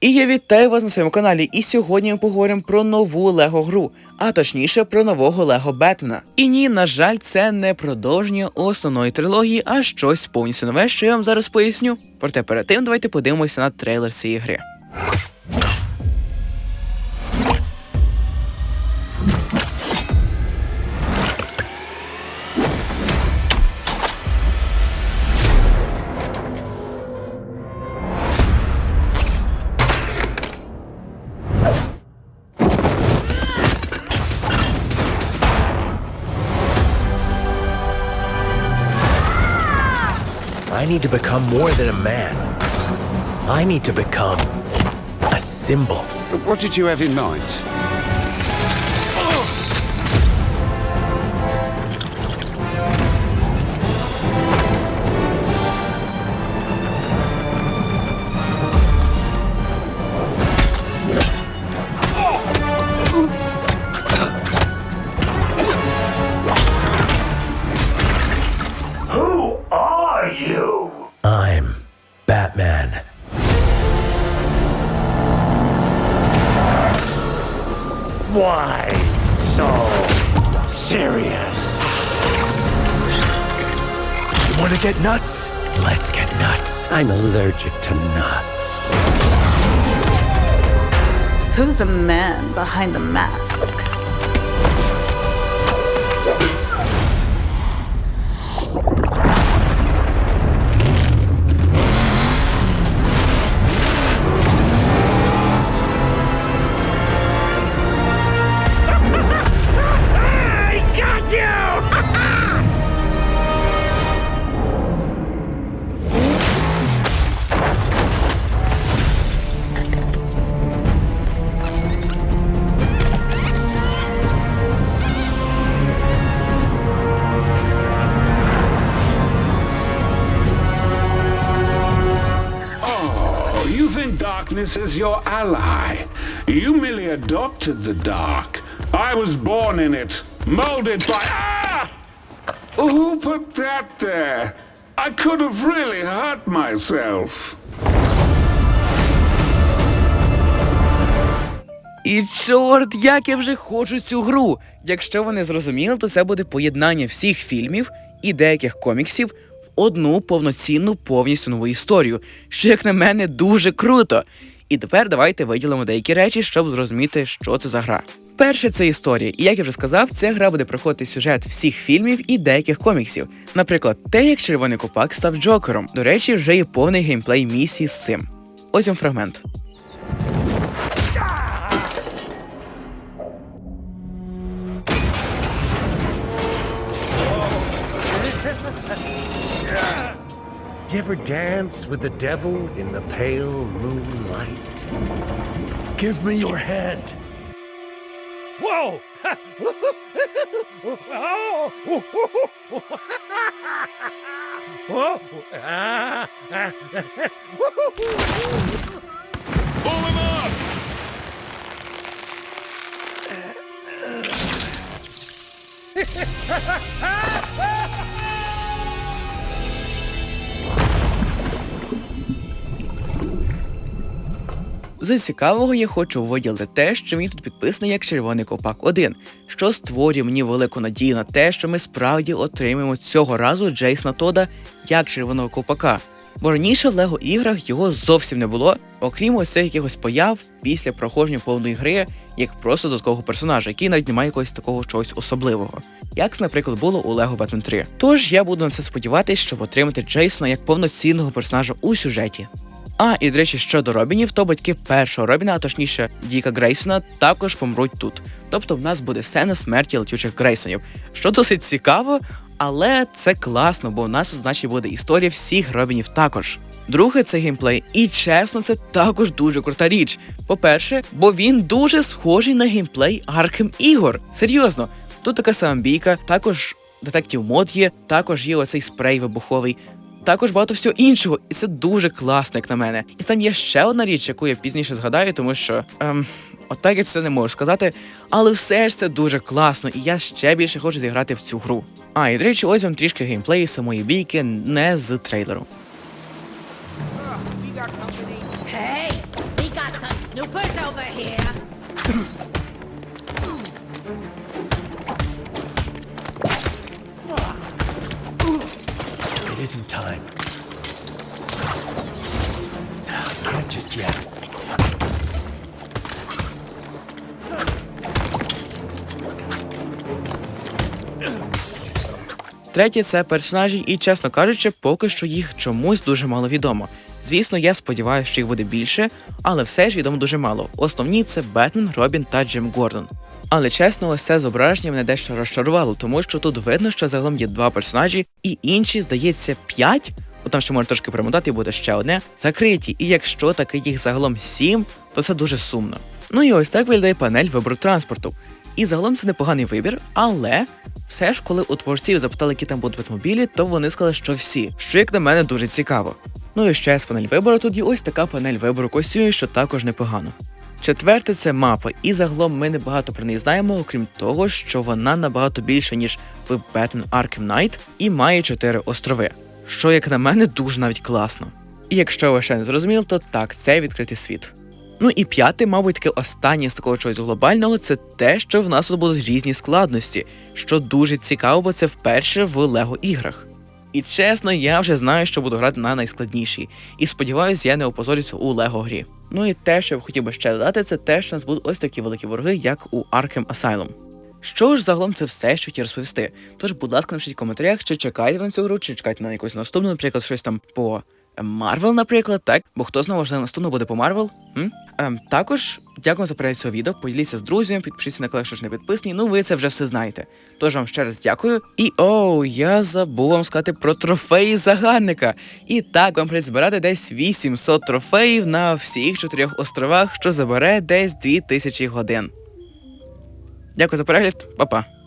І я вітаю вас на своєму каналі. І сьогодні ми поговоримо про нову Лего гру, а точніше про нового Лего Бетмена. І ні, на жаль, це не продовження основної трилогії, а щось повністю нове, що я вам зараз поясню. Проте перед тим давайте подивимося на трейлер цієї гри. I need to become more than a man. I need to become a symbol. What did you have in mind? Serious? You want to get nuts? Let's get nuts. I'm allergic to nuts. Who's the man behind the mask? You think darkness is your ally. You merely adopted the dark. I was born in it, molded by. Ah! Who put that there? I could have really hurt myself. І чорт, як я вже хочу цю гру. Якщо ви не зрозуміли, то це буде поєднання всіх фільмів і деяких коміксів одну повноцінну повністю нову історію, що, як на мене, дуже круто. І тепер давайте виділимо деякі речі, щоб зрозуміти, що це за гра. Перше це історія, і як я вже сказав, ця гра буде проходити сюжет всіх фільмів і деяких коміксів. Наприклад, те, як червоний копак став Джокером. До речі, вже є повний геймплей місії з цим. Ось вам фрагмент. Do you ever dance with the devil in the pale moonlight? Give me your hand. Whoa! Pull him up! З цікавого я хочу виділити те, що мені тут підписано як червоний копак 1, що створює мені велику надію на те, що ми справді отримаємо цього разу Джейсона Тода як червоного копака. Бо раніше в Лего іграх його зовсім не було, окрім ось цих якихось появ після проходження повної гри, як просто додаткового персонажа, який навіть не має якогось такого чогось особливого, як це, наприклад, було у Lego Batman 3. Тож я буду на це сподіватися, щоб отримати Джейсона як повноцінного персонажа у сюжеті. А, і до речі, щодо Робінів, то батьки першого Робіна, а точніше Діка Грейсона, також помруть тут. Тобто в нас буде сцена смерті летючих Грейсонів, що досить цікаво, але це класно, бо у нас тут значить буде історія всіх Робінів також. Друге, це геймплей, і чесно, це також дуже крута річ. По-перше, бо він дуже схожий на геймплей Arkham ігор. Серйозно, тут така сама бійка, також детектив мод є, також є оцей спрей вибуховий. Також багато всього іншого, і це дуже класно, як на мене. І там є ще одна річ, яку я пізніше згадаю, тому що ем, отак я це не можу сказати. Але все ж це дуже класно, і я ще більше хочу зіграти в цю гру. А, і до речі, ось вам трішки геймплею самої бійки не з трейлеру. Hey, we got Snoopers over here. Isn't time. Can't just yet. Третє це персонажі, і чесно кажучи, поки що їх чомусь дуже мало відомо. Звісно, я сподіваюся, що їх буде більше, але все ж відомо дуже мало. Основні це Бетмен, Робін та Джим Гордон. Але чесно, ось це зображення мене дещо розчарувало, тому що тут видно, що загалом є два персонажі, і інші, здається, п'ять. Ну там ще можна трошки перемотати, і буде ще одне закриті. І якщо таки їх загалом сім, то це дуже сумно. Ну і ось так виглядає панель вибору транспорту. І загалом це непоганий вибір, але все ж, коли у творців запитали, які там будуть автомобілі, то вони сказали, що всі, що як на мене дуже цікаво. Ну і ще з панель вибору тут є ось така панель вибору костюмів, що також непогано. Четверте це мапа, і загалом ми небагато про неї знаємо, окрім того, що вона набагато більша, ніж в Batman Arkham Knight, і має чотири острови, що, як на мене, дуже навіть класно. І якщо ви ще не зрозуміли, то так, це відкритий світ. Ну і п'яте, мабуть, таке останнє з такого чогось глобального, це те, що в нас тут будуть різні складності, що дуже цікаво, бо це вперше в Лего іграх. І чесно, я вже знаю, що буду грати на найскладнішій, і сподіваюся, я не опозорюся у Лего грі. Ну і те, що я хотів би ще додати, це те, що у нас будуть ось такі великі вороги, як у Arkham Asylum. Що ж загалом це все, що хотів розповісти. Тож, будь ласка, напишіть в коментарях, чи чекаєте ви на цю гру, чи чекаєте на якусь наступну, наприклад, щось там по Марвел, наприклад, так? Бо хто знає, можливо, наступно буде по Марвел. Ем, також дякую за перегляд цього відео. Поділіться з друзями, підпишіться на канал, якщо ж не підписані. Ну ви це вже все знаєте. Тож вам ще раз дякую. І оу, я забув вам сказати про трофеї загадника. І так вам прийде збирати десь 800 трофеїв на всіх чотирьох островах, що забере десь 2000 годин. Дякую за перегляд, па-па.